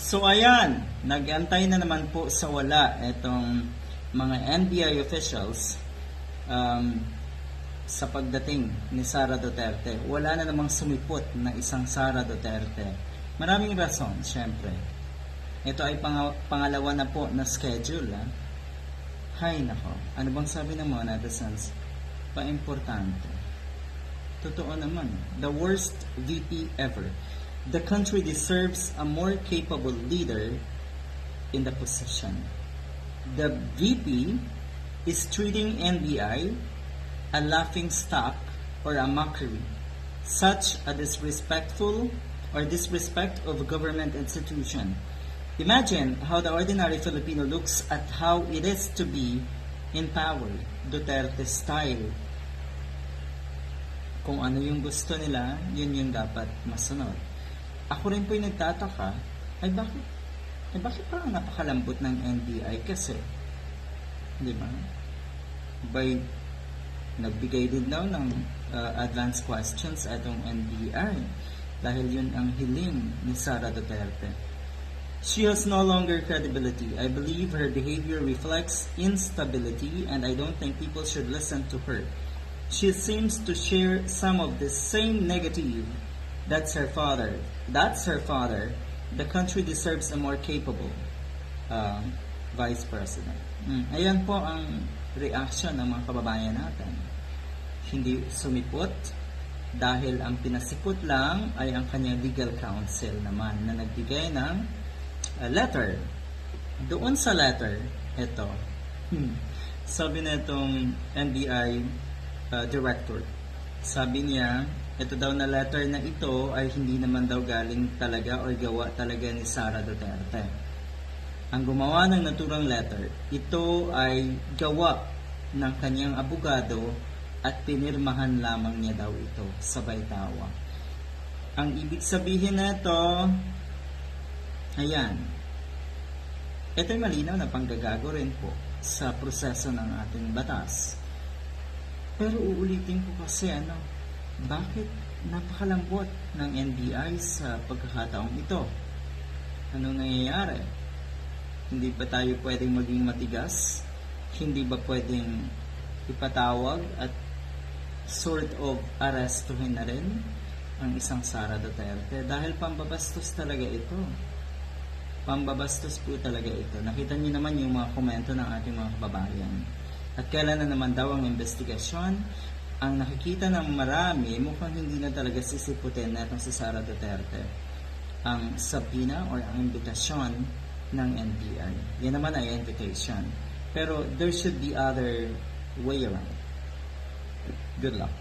So ayan, nagantay na naman po sa wala itong mga NBI officials um, sa pagdating ni Sara Duterte. Wala na namang sumipot na isang Sara Duterte. Maraming rason, syempre. Ito ay pang- pangalawa na po na schedule. Ha? Hay nako, ano bang sabi ng mga netizens? Pa-importante. Totoo naman, the worst VP ever. The country deserves a more capable leader in the position. The VP is treating NBI a laughing stock or a mockery, such a disrespectful or disrespect of government institution. Imagine how the ordinary Filipino looks at how it is to be in power, Duterte style. Kung ano yung gusto nila, yun yung dapat masunod. Ako rin po yung nagtataka, ay bakit, ay bakit parang napakalambot ng NBI kasi, di ba? By, nagbigay din daw ng uh, advanced questions atong NBI dahil yun ang hiling ni Sara Duterte. She has no longer credibility. I believe her behavior reflects instability and I don't think people should listen to her. She seems to share some of the same negative. That's her father. That's her father. The country deserves a more capable uh, vice president. Mm. Ayan po ang reaction ng mga kababayan natin. Hindi sumipot dahil ang pinasipot lang ay ang kanyang legal counsel naman na nagbigay ng a letter. Doon sa letter, ito, hmm, sabi na itong NBI uh, director, sabi niya, ito daw na letter na ito ay hindi naman daw galing talaga or gawa talaga ni Sara Duterte. Ang gumawa ng naturang letter, ito ay gawa ng kanyang abogado at pinirmahan lamang niya daw ito sa Baytawa. Ang ibig sabihin na ito, Ayan. Ito'y malinaw na panggagago rin po sa proseso ng ating batas. Pero uulitin ko kasi ano, bakit napakalambot ng NBI sa pagkakataong ito? Anong nangyayari? Hindi ba tayo pwedeng maging matigas? Hindi ba pwedeng ipatawag at sort of arrestuhin na rin ang isang Sara Duterte? Dahil pambabastos talaga ito pambabastos po talaga ito. Nakita niyo naman yung mga komento ng ating mga kababayan. At kailan na naman daw ang investigasyon, ang nakikita ng marami, mukhang hindi na talaga sisiputin na itong si Sara Duterte ang sabina or ang invitasyon ng NBI. Yan naman ay invitation. Pero there should be other way around. Good luck.